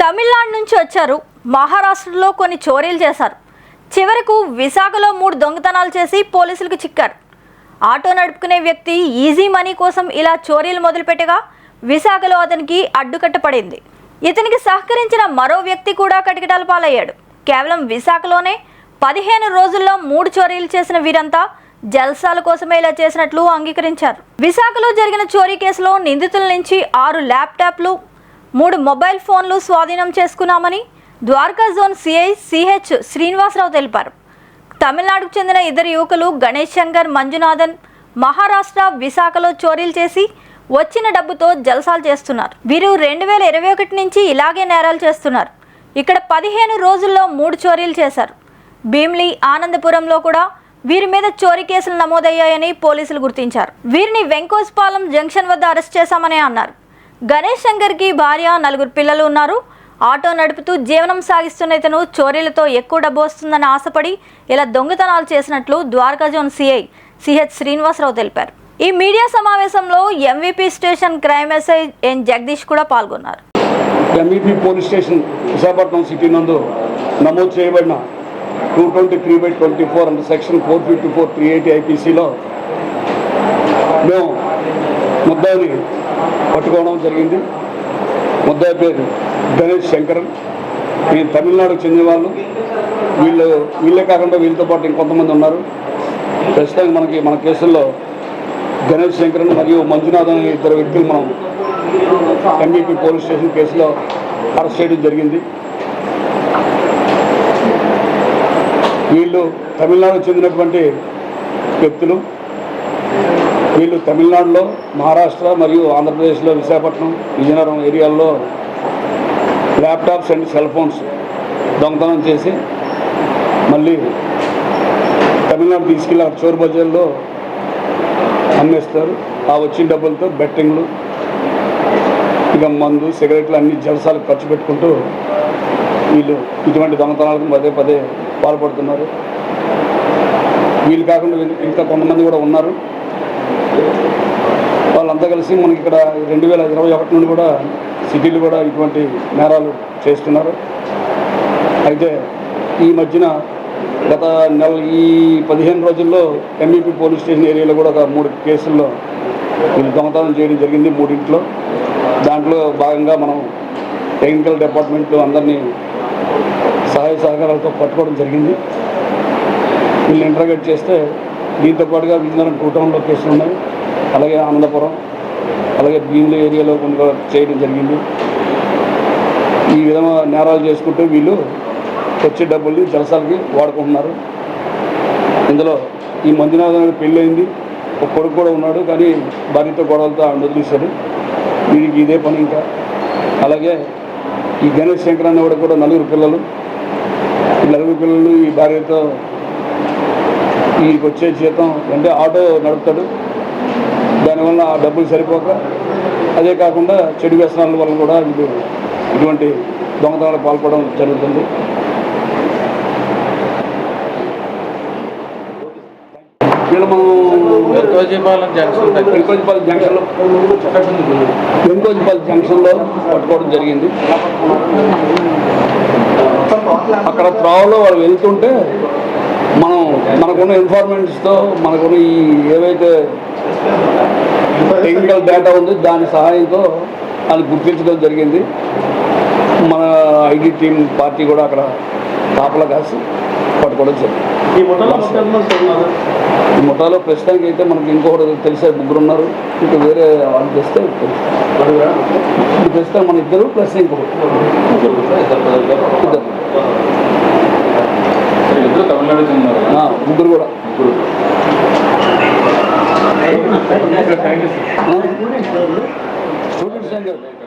తమిళనాడు నుంచి వచ్చారు. మహారాష్ట్రలో కొన్ని చోరీలు చేశారు. చివరకు విశాఖలో మూడు దొంగతనాలు చేసి పోలీసులకు చిక్కారు. ఆటో నడుపుకునే వ్యక్తి ఈజీ మనీ కోసం ఇలా చోరీలు మొదలుపెట్టగా విశాఖలో అతనికి అడ్డుకట్ట పడింది. ఇతనికి సహకరించిన మరో వ్యక్తి కూడా కటికటాల పాలయ్యాడు. కేవలం విశాఖలోనే పదిహేను రోజుల్లో మూడు చోరీలు చేసిన వీరంతా జల్సాల కోసమే ఇలా చేసినట్లు అంగీకరించారు. విశాఖలో జరిగిన చోరీ కేసులో నిందితుల నుంచి ఆరు ల్యాప్టాప్లు మూడు మొబైల్ ఫోన్లు స్వాధీనం చేసుకున్నామని Dwaraka zone CI CH Srinivasarao తెలిపారు. తమిళనాడుకు చెందిన ఇద్దరు యువకులు గణేష్ శంకర్ మంజునాథన్ మహారాష్ట్ర విశాఖలో చోరీలు చేసి వచ్చిన డబ్బుతో జల్సాలు చేస్తున్నారు. వీరు రెండు వేల ఇరవై ఒకటి నుంచి ఇలాగే నేరాలు చేస్తున్నారు. ఇక్కడ పదిహేను రోజుల్లో మూడు చోరీలు చేశారు. భీమ్లీ ఆనందపురంలో కూడా వీరి మీద చోరీ కేసులు నమోదయ్యాయని పోలీసులు గుర్తించారు. వీరిని వెంకోస్పాలెం జంక్షన్ వద్ద అరెస్ట్ చేశామని అన్నారు. గణేష్ శంకర్కి భార్య నలుగురు పిల్లలు ఉన్నారు. ఆటో నడుపుతూ జీవనం సాగిస్తున్న ఇతను చోరీలతో ఎక్కువ డబ్బు వస్తుందని ఆశపడి ఇలా దొంగతనాలు చేసినట్లు Dwaraka zone CI CH Srinivasarao తెలిపారు. ఈ మీడియా సమావేశంలో MVP station crime SI N Jagadish కూడా పాల్గొన్నారు. MVP police station Visakhapatnam city నందు నమోదు చేయబడిన two twenty three by twenty four and section four fifty four three eighty ఐపీసీలో మేము ముద్దాయిని పట్టుకోవడం జరిగింది. ముద్దాయి పేరు గణేష్ శంకరన్. ఈయన తమిళనాడుకు చెందిన వాళ్ళు. వీళ్ళు వీళ్ళే కాకుండా వీళ్ళతో పాటు ఇంకొంతమంది ఉన్నారు. ప్రస్తుతానికి మనకి మన కేసుల్లో గణేష్ శంకరన్ మరియు మంజునాథ్ అనే ఇద్దరు వ్యక్తులు మనం ఎంబీపీ పోలీస్ స్టేషన్ కేసులో అరెస్ట్ చేయడం జరిగింది. వీళ్ళు తమిళనాడుకు చెందినటువంటి వ్యక్తులు. వీళ్ళు తమిళనాడులో మహారాష్ట్ర మరియు ఆంధ్రప్రదేశ్లో విశాఖపట్నం విజయనగరం ఏరియాల్లో ల్యాప్టాప్స్ అండ్ సెల్ ఫోన్స్ దొంగతనం చేసి మళ్ళీ తమిళనాడు తీసుకెళ్ళి ఆ చోరు బజార్లో అమ్మేస్తారు. ఆ వచ్చిన డబ్బులతో బెట్టింగ్లు ఇక మందు సిగరెట్లు అన్ని జలసాలు ఖర్చు పెట్టుకుంటూ వీళ్ళు ఇటువంటి దొంగతనాలకు పదే పదే పాల్పడుతున్నారు. వీళ్ళు కాకుండా ఇంకా కొంతమంది కూడా ఉన్నారు. వాళ్ళంతా కలిసి మనకి ఇక్కడ రెండు వేల ఇరవై ఒకటి నుండి కూడా సిటీలు కూడా ఇటువంటి నేరాలు చేస్తున్నారు. అయితే ఈ మధ్యన గత నెల ఈ పదిహేను రోజుల్లో ఎంఈపీ పోలీస్ స్టేషన్ ఏరియాలో కూడా ఒక మూడు కేసుల్లో వీళ్ళు దొంగతనం చేయడం జరిగింది మూడింట్లో. దాంట్లో భాగంగా మనం టెక్నికల్ డిపార్ట్మెంట్లో అందరినీ సహాయ సహకారాలతో పట్టుకోవడం జరిగింది. వీళ్ళు ఇంటర్గేట్ చేస్తే దీంతో పాటుగా విజయనగరం టూ టౌన్లో కేసులు ఉన్నాయి అలాగే ఆనందపురం అలాగే భీముల ఏరియాలో కొన్ని చేయడం జరిగింది. ఈ విధంగా నేరాలు చేసుకుంటూ వీళ్ళు వచ్చే డబ్బుల్ని జలసాలకి వాడుకుంటున్నారు. ఇందులో ఈ మంజునాథ్ పెళ్ళయింది. ఒక కొడుకు కూడా ఉన్నాడు కానీ భార్యతో గొడవలతో ఆ వదిలేశాడు. వీడికి ఇదే పని ఇంకా. అలాగే ఈ గణేష్ శంకర్ అన్నవాడు కూడా నలుగురు పిల్లలు. ఈ నలుగురు పిల్లలు ఈ భార్యతో వీరికి వచ్చే జీతం అంటే ఆటో నడుపుతాడు. దానివల్ల ఆ డబ్బులు సరిపోక అదే కాకుండా చెడు వ్యసనాల వల్ల కూడా ఇది ఇటువంటి దొంగతనాలకు పాల్పడడం జరుగుతుంది. వీళ్ళు మనం వెంకోజీపాలెం జంక్షన్ జంక్షన్లో జంక్షన్లో పట్టుకోవడం జరిగింది. అక్కడ త్రోవలో వాళ్ళు వెళ్తుంటే మనం మనకున్న ఇన్ఫార్మెంట్స్తో మనకున్న ఈ ఏవైతే టెక్నికల్ డేటా ఉంది దాని సహాయంతో వాళ్ళు గుర్తించడం జరిగింది. మన ఐడి టీం పార్టీ కూడా అక్కడ కాపలా కాసి పట్టుకోవడం జరిగింది. ఈ ముఠాలో ప్రస్తుతానికి అయితే మనకి ఇంకొకటి తెలిసే ముగ్గురు ఉన్నారు. ఇంకా వేరే వాళ్ళు తెస్తే ప్రస్తుతం మన ఇద్దరు ప్లస్ ఇంకొకటి ఇద్దరు. ముగ్గురు కూడా. Students you students